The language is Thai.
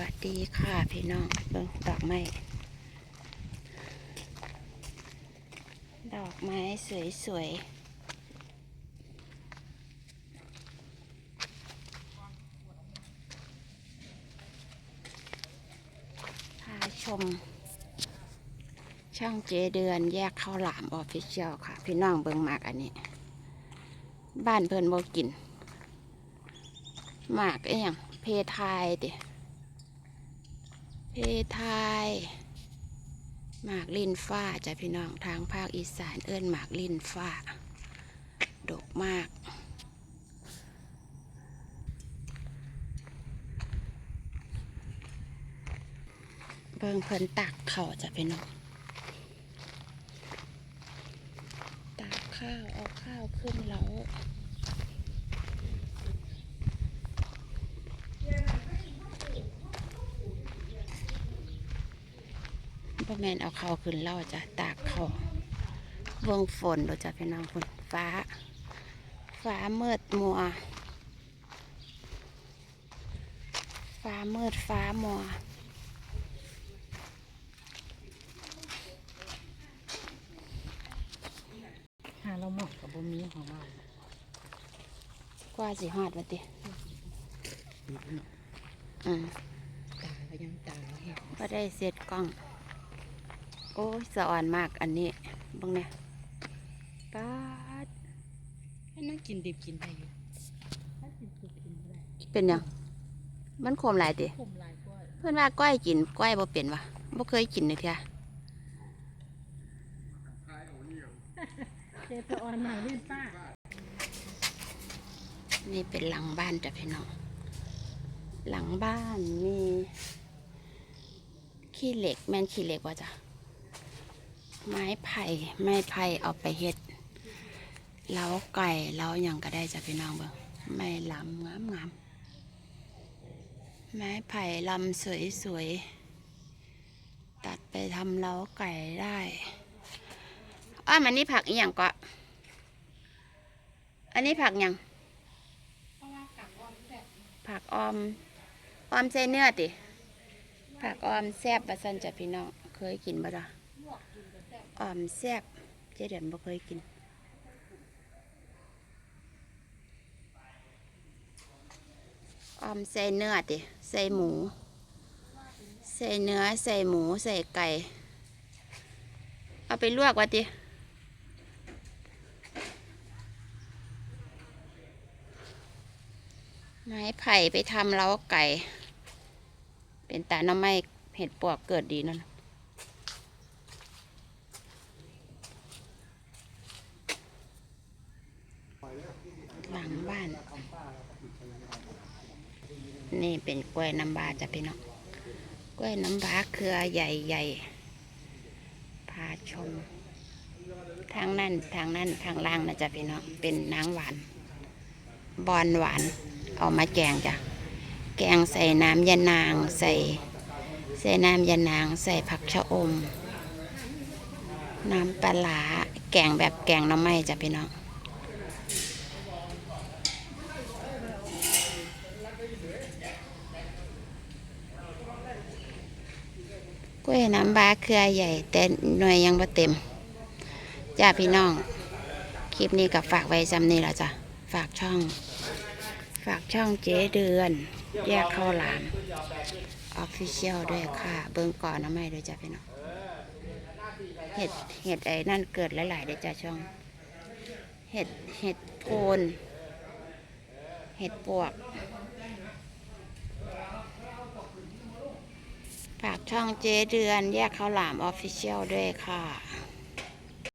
วัสดีค่ะพี่น้องเบิ่งดอกไม้ ดอกไม้สวยๆ พาชม ช่องเจเดือนแยกข้าวหลามออฟฟิเชียลค่ะ พี่น้องเบิ่งมากอันนี้ บ้านเพิ่นบ่กิน มากไอ้หยังเพทายเดิ เพทายหมากลินฟ้าจ้ะพี่น้องทางภาคอีสานเอิ้นหมากลินฟ้า ดกมากเบิ่งเพิ่นตักเข่าวจ้ะพี่น้องตากข้าวเอาข้าวขึ้นแล้ว พ่อแม่นเอาข้าวขึ้นแล้วจ้ะตากข้าวเบิ่งฝนเราจะพี่น้องฝนฟ้า ฟ้ามืดมัว ฟ้ามืดฟ้ามัวหาเราเหมาะกับบ่มีของเรากว่าสิฮอดวัตินิดเนาะอืมตาก็ยังตาเห็นก็ได้เสร็จกล้อง โอ้ยสะอ่อนมากอันนี้เบังเนี่ยป๊าดให้นั่งกินดิบกินได้อยู่ถ้ากินสุกกินไม่ได้เป็นหยังมันขมหลายติผมลายกล้วยเพื่อนว่าก้อยกินก้อยบ่เป็นวะบ่เคยกินเลยเทียเจพออนมาเล่นป้านี่เป็นหลังบ้านจ้ะพี่น้องหลังบ้านมีขี้เหล็กแม่นขี้เหล็กว่าจ้ะ ไม้ไผ่ไม้ไผ่เอาไปเฮ็ดเล้าไก่เล้าหยังก็ได้จ้ะพี่น้องเบิ่งไม้ลำงามงามไม้ไผ่ลำสวยสวยๆตัดไปทำเล้าไก่ได้อ้อมันนี่ผักอีหยังก็อันนี้ผักยังผักออมออมใส่เนื้อติผักออมแซบประสันจ้ะพี่น้องเคยกินบ่ล่ะ ออมแซ่บเจ๊เดือนบ่เคยกินออมใส่เนื้อติใส่หมู ใส่เนื้อใส่หมูใส่ไก่ เอาไปลวกวะติไม้ไผ่ไปทำเล้าไก่ เป็นตาหน้ำไม้เห็ดปวกเกิดดีนั่น หลังบ้าน นี่เป็นกล้วยน้ำบาจ้ะพี่น้องกล้วยน้ำบาเครือใหญ่ๆพาชมทางนั้นทางนั้นทางล่างนะจ๊ะพี่น้องเป็นนางหวาน บอนหวานเอามาแกงจ้ะแกงใส่น้ำยานางใส่ ใส่น้ำยานางใส่ผักชะอม น้ำปลาแกงแบบแกงน้ำไม้จ้ะพี่น้อง ก ล้วยน้ำบาเครือใหญ่ แต่หน่วยยังบ่เต็ม จ้าพี่น้อง คลิปนี้กับฝากไว้ซ้ำนี่แหละจ้ะ ฝากช่อง ฝากช่องเจ๊เดือน แยกข้าวหลามออฟฟิเชียลด้วยค่ะ เบิ่งก่อนนะไม่ด้วยจ้ะพี่น้อง เห็ด เห็ดไอ้นั่นเกิดหลายๆด้อจ้ะช่อง เห็ด เห็ดโพน เห็ดปวก ฝากช่องเจเดือนแยกข้าวหลามออฟฟิเชียลด้วยค่ะ